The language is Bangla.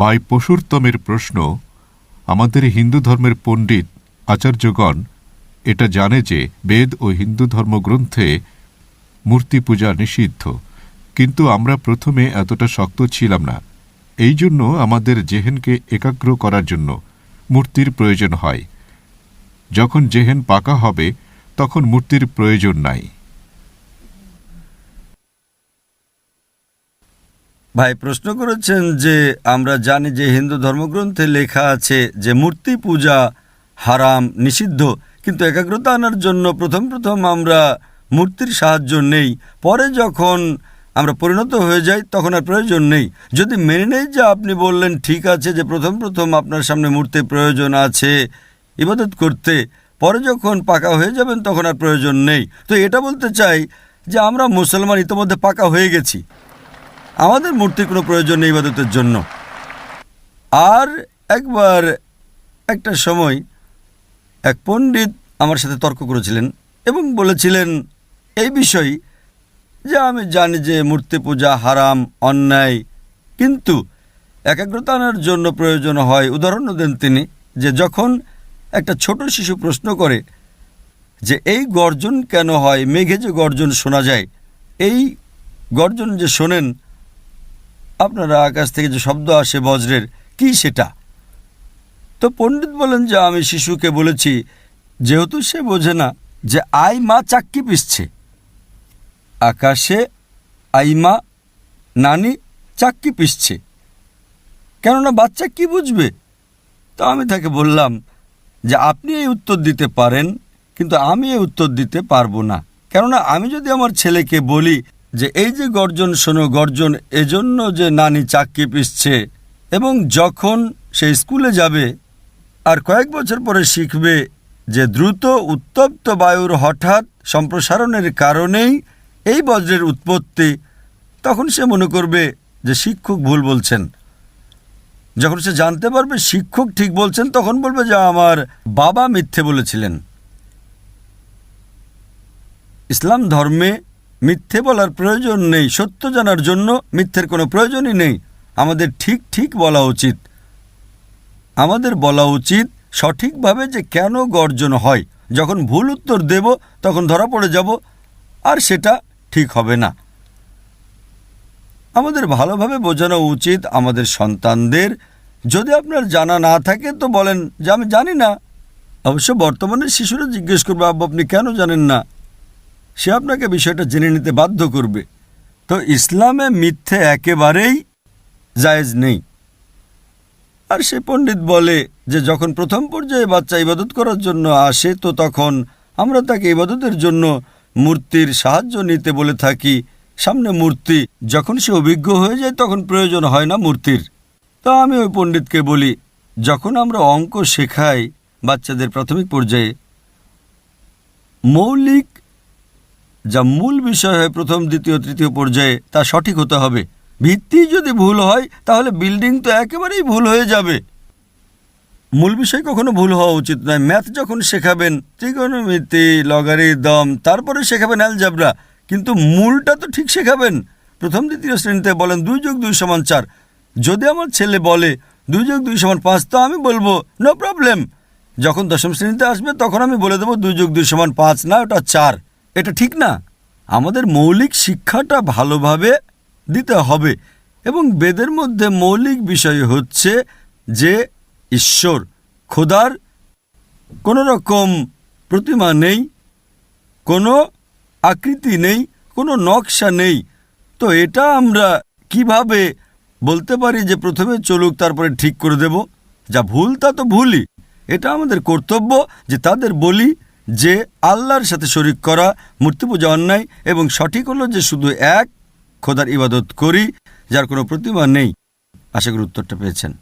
ভাই পশুরতমের প্রশ্ন, আমাদের হিন্দু ধর্মের পণ্ডিত আচার্যগণ এটা জানে যে বেদ ও হিন্দু ধর্মগ্রন্থে মূর্তি পূজা নিষিদ্ধ। কিন্তু আমরা প্রথমে এতটা শক্ত ছিলাম না। এই জন্য আমাদের জেহেনকে একাগ্র করার জন্য মূর্তির প্রয়োজন হয়। যখন জেহেন পাকা হবে, তখন মূর্তির প্রয়োজন নাই। ভাই প্রশ্ন করেছেন যে আমরা জানি যে হিন্দু ধর্মগ্রন্থে লেখা আছে যে মূর্তি পূজা হারাম, নিষিদ্ধ। কিন্তু একাগ্রতা আনার জন্য প্রথম প্রথম আমরা মূর্তির সাহায্য নেই। পরে যখন আমরা পরিণত হয়ে যাই, তখন আর প্রয়োজন নেই। যদি মেনে নেই যে আপনি বললেন, ঠিক আছে যে প্রথম প্রথম আপনার সামনে মূর্তির প্রয়োজন আছে ইবাদত করতে। পরে যখন পাকা হয়ে যাবেন, তখন আর প্রয়োজন নেই। তো এটা বলতে চাই যে আমরা মুসলমান ইতিমধ্যে পাকা হয়ে গেছি। আমাদের মূর্তির কোনো প্রয়োজন নেই ইবাদতের জন্য। আর একবার একটা সময় এক পণ্ডিত আমার সাথে তর্ক করেছিলেন এবং বলেছিলেন, এই বিষয় যে আমি জানি যে মূর্তি পূজা হারাম, অন্যায়, কিন্তু একাগ্রতা আনার জন্য প্রয়োজন হয়। উদাহরণ দেন তিনি যে যখন একটা ছোট শিশু প্রশ্ন করে যে, এই গর্জন কেন হয়? মেঘে যে গর্জন শোনা যায়। এই গর্জন যে শোনেন আপনারা আকাশ থেকে যে শব্দ আসে বজ্রের, কি সেটা? তো পণ্ডিত বলেন যে, আমি শিশুকে বলেছি, যেহেতু সে বোঝে না যে আই মা চাক্কি পিসছে, আকাশে আইমা নানি চাক্কি পিসছে, কেননা বাচ্চা কি বুঝবে? তো আমি তাকে বললাম যে, আপনি এই উত্তর দিতে পারেন, কিন্তু আমি এই উত্তর দিতে পারব না। কেননা আমি যদি আমার ছেলেকে বলি যে এই যে গর্জন শোনো, গর্জন এজন্য যে নানি চাক্কি পিসছে এবং যখন সে স্কুলে যাবে আর কয়েক বছর পরে শিখবে যে দ্রুত উত্তপ্ত বায়ুর হঠাৎ সম্প্রসারণের কারণেই এই বজ্রের উৎপত্তি, তখন সে মনে করবে যে শিক্ষক ভুল বলছেন। যখন সে জানতে পারবে শিক্ষক ঠিক বলছেন, তখন বলবে যে আমার বাবা মিথ্যে বলেছিলেন। ইসলাম ধর্মে মিথ্যে বলার প্রয়োজন নেই। সত্য জানার জন্য মিথ্যের কোনো প্রয়োজনই নেই। আমাদের ঠিক ঠিক বলা উচিত। আমাদের বলা উচিত সঠিকভাবে যে কেন গর্জন হয়। যখন ভুল উত্তর দেব, তখন ধরা পড়ে যাব, আর সেটা ঠিক হবে না। আমাদের ভালোভাবে বোঝানো উচিত আমাদের সন্তানদের। যদি আপনার জানা না থাকে, তো বলেন যে, আমি জানি না। অবশ্য বর্তমানে শিশুরা জিজ্ঞেস করবে, আব্বু, আপনি কেন জানেন না? সে আপনাকে বিষয়টা জেনে নিতে বাধ্য করবে। তো ইসলামে মিথ্যে একেবারেই জায়েজ নেই। আর সে পণ্ডিত বলে যে যখন প্রথম পর্যায়ে বাচ্চা ইবাদত করার জন্য আসে, তো তখন আমরা তাকে ইবাদতের জন্য মূর্তির সাহায্য নিতে বলে থাকি। সামনে মূর্তি, যখন সে অভিজ্ঞ হয়ে যায়, তখন প্রয়োজন হয় না মূর্তির। তা আমি ওই পণ্ডিতকে বলি, যখন আমরা অঙ্ক শেখাই বাচ্চাদের প্রাথমিক পর্যায়ে, মৌলিক যা মূল বিষয় হয় প্রথম, দ্বিতীয়, তৃতীয় পর্যায়ে, তা সঠিক হতে হবে। ভিত্তি যদি ভুল হয়, তাহলে বিল্ডিং তো একেবারেই ভুল হয়ে যাবে। মূল বিষয় কখনো ভুল হওয়া উচিত নয়। ম্যাথ যখন শেখাবেন, ত্রিকোণমিতি, লগারিদম, তারপরে শেখাবেন অ্যালজাবরা। কিন্তু মূলটা তো ঠিক শেখাবেন। প্রথম, দ্বিতীয় শ্রেণীতে বলেন দুই যোগ দুই সমান চার। যদি আমার ছেলে বলে দুই যোগ দুই সমান পাঁচ, তো আমি বলব নো প্রবলেম যখন দশম শ্রেণীতে আসবে, তখন আমি বলে দেবো দুই যোগ দুই সমান পাঁচ, না ওটা চার। এটা ঠিক না। আমাদের মৌলিক শিক্ষাটা ভালোভাবে দিতে হবে এবং বেদের মধ্যে মৌলিক বিষয় হচ্ছে যে ঈশ্বর খোদার কোনো রকম প্রতিমা নেই, কোনো আকৃতি নেই, কোনো নকশা নেই। তো এটা আমরা কীভাবে বলতে পারি যে প্রথমে চলুক, তারপরে ঠিক করে দেব? যা ভুল তা তো ভুলই। এটা আমাদের কর্তব্য যে তাদের বলি যে আল্লাহর সাথে শরিক করা মূর্তি পূজা অন্যায় এবং সঠিক হলো যে শুধু এক, খোদার ইবাদত করি, যার কোনো প্রতিমা নেই। আশা করি উত্তরটা পেয়েছেন।